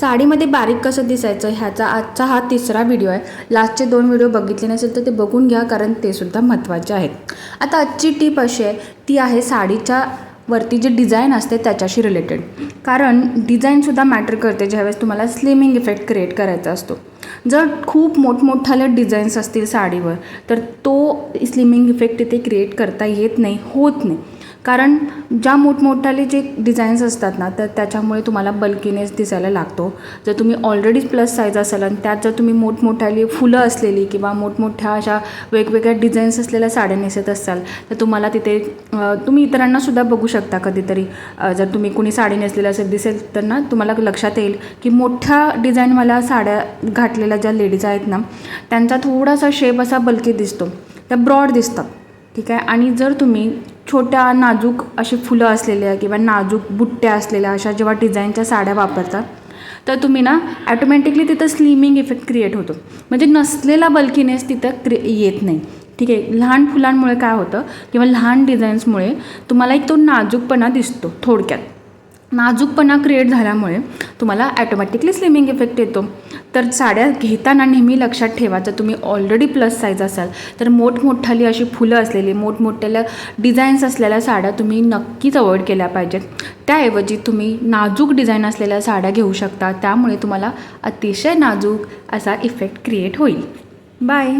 साडीमध्ये बारीक कसं दिसायचं ह्याचा आजचा हा तिसरा व्हिडिओ आहे. लास्टचे दोन व्हिडिओ बघितले नसेल तर ते बघून घ्या कारण ते सुद्धा महत्त्वाचे आहेत. आता आजची टीप अशी आहे ती आहे साडीच्या वरती जी डिझाईन असते त्याच्याशी रिलेटेड कारण डिझाईनसुद्धा मॅटर करते ज्यावेळेस तुम्हाला स्लिमिंग इफेक्ट क्रिएट करायचा असतो. जर खूप मोठमोठाले डिझाईन्स असतील साडीवर तर तो स्लिमिंग इफेक्ट तिथे क्रिएट करता येत नाही होत नाही. कारण ज्या मोठमोठाले जे डिझाईन्स असतात ना तर त्याच्यामुळे तुम्हाला बल्कीनेस दिसायला लागतो. जर तुम्ही ऑलरेडी प्लस साईज असाल आणि त्यात जर तुम्ही मोठमोठाली फुलं असलेली किंवा मोठमोठ्या अशा वेगवेगळ्या डिझाईन्स असलेल्या साड्या नेसत असाल तर तुम्हाला तिथे तुम्ही इतरांनासुद्धा बघू शकता कधीतरी. जर तुम्ही कुणी साडी नेसलेलं असेल दिसेल तर ना तुम्हाला लक्षात येईल की मोठ्या डिझाईनवाल्या साड्या घातलेल्या ज्या लेडीज आहेत ना त्यांचा थोडासा शेप असा बल्की दिसतो. त्या ब्रॉड दिसतात. ठीक आहे? आणि जर तुम्ही छोट्या नाजूक अशी फुलं असलेल्या किंवा नाजूक बुट्ट्या असलेल्या अशा जेव्हा डिझाईनच्या साड्या वापरतात तर तुम्ही ना ॲटोमॅटिकली तिथं स्लिमिंग इफेक्ट क्रिएट होतो. म्हणजे नसलेला बल्कीनेस तिथं क्रि येत नाही. ठीक आहे? लहान फुलांमुळे काय होतं किंवा लहान डिझाईन्समुळे तुम्हाला एक तो नाजूकपणा दिसतो थोडक्यात. नाजूकपणा क्रिएट झाल्यामुळे तुम्हाला ॲटोमॅटिकली स्लिमिंग इफेक्ट येतो. तर साड्या घेताना नेहमी लक्षात ठेवा जर तुम्ही ऑलरेडी प्लस साईज असाल तर मोठमोठाली अशी फुलं असलेली मोठमोठ्याल्या डिझाईन्स असलेल्या साड्या तुम्ही नक्कीच अवॉइड केल्या पाहिजेत. त्याऐवजी तुम्ही नाजूक डिझाईन असलेल्या साड्या घेऊ शकता त्यामुळे तुम्हाला अतिशय नाजूक असा इफेक्ट क्रिएट होईल. बाय